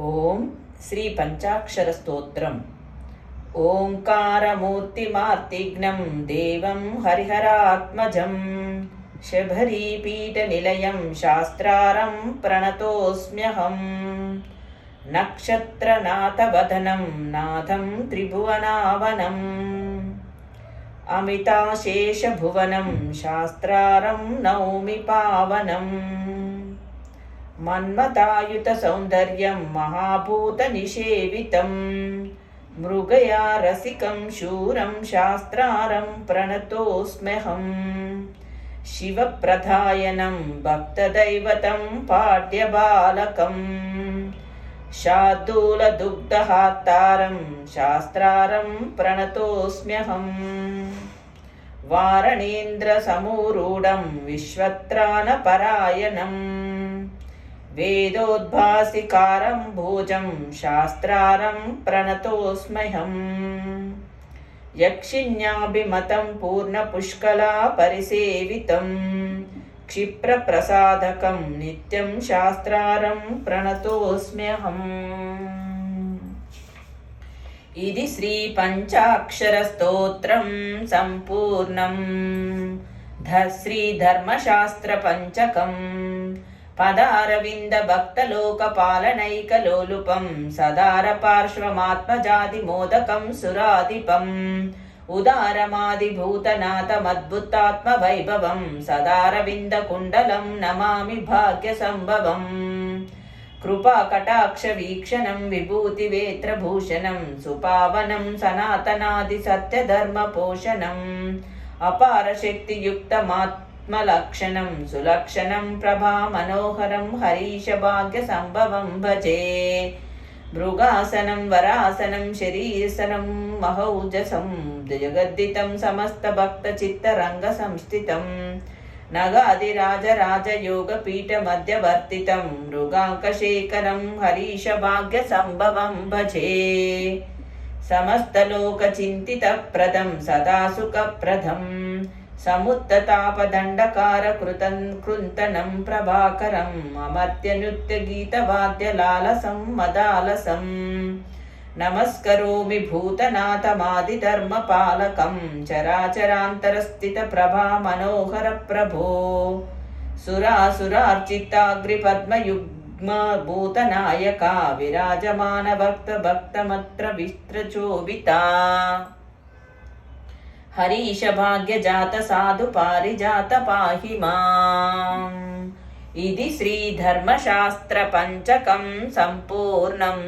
ఓం శ్రీ పంచాక్షర స్తోత్రం. ఓంకారమూర్తిమార్తిఘ్నం దేవం హరిహరాత్మజం. శబరీపీఠనిలయం శాస్త్రారం ప్రణతోస్మ్యహం. నక్షత్రనాథవదనం నాథం త్రిభువనావనం. అమితాశేషభువనం శాస్త్రారం నౌమి పావనం మన్మతాయుత సౌందర్యం మహాభూత నిషేవితం మృగయా రసికం శూరం శాస్త్రారం ప్రణతోస్మ్యహం. శివప్రధాయనం భక్తదైవతం పాడ్యబాలకం శార్దూలదుగ్ధహాత్తారం శాస్త్రారం ప్రణతోస్మ్యహం. వారణేంద్రసమూరూఢం విశ్వత్రాణపరాయణం. వేదోద్భాసికారం భోజం శాస్త్రారం ప్రణతోస్మహం యక్షిణ్యాభిమతం పూర్ణపుష్కలా పరిసేవితం క్షిప్రప్రసాదకం నిత్యం శాస్త్రారం ప్రణతోస్మ్యహం ఇది శ్రీ పంచాక్షర స్తోత్రం సంపూర్ణం ధ శ్రీ ధర్మశాస్త్ర పంచకం పదారవింద భక్తలోక పాలనైకలోలుపం సదార పార్శ్వమాత్మజాతి మోదకం సురాధిపం ఉదారమాదిభూతనాథమద్భుతాత్మ వైభవం సదారవింద కుండలం నమామి భాగ్య సంభవం కృపా కటాక్ష వీక్షణం విభూతి వేత్రభూషణం ఆత్మలక్షణం సులక్షణం ప్రభా మనోహరం హరీష భాగ్య సంభవం భజే భృగాసనం వరాసనం శరీరసనం మహౌజసం జగద్దితం సమస్త భక్త సంస్థితం నగాదిరాజరాజయోగపీఠ మధ్యవర్తితం మృగాంకశేఖరం హరీష భాగ్య సంభవం భజే సమస్తలోకచింతితప్రదం సదా ప్రభాకరం అమర్త్య నృత్య కృంతనం ప్రభాకరం అమర్త్యనృత్యగీతవాద్యలాలసం మదాలసం. నమస్కరోమి భూతనాథమాదిధర్మపాలకం చరాచరాంతరస్థిత ప్రభా మనోహర ప్రభో. సురాసురార్చితాగ్రిపద్మయుగ్మ భూతనాయక విరాజమాన భక్త భక్తమత్ర విస్త్రచోవితా హరీష భాగ్య జాత సాధు పారిజాత పాహి మాం ఇది శ్రీ ధర్మశాస్త్ర పంచకం సంపూర్ణం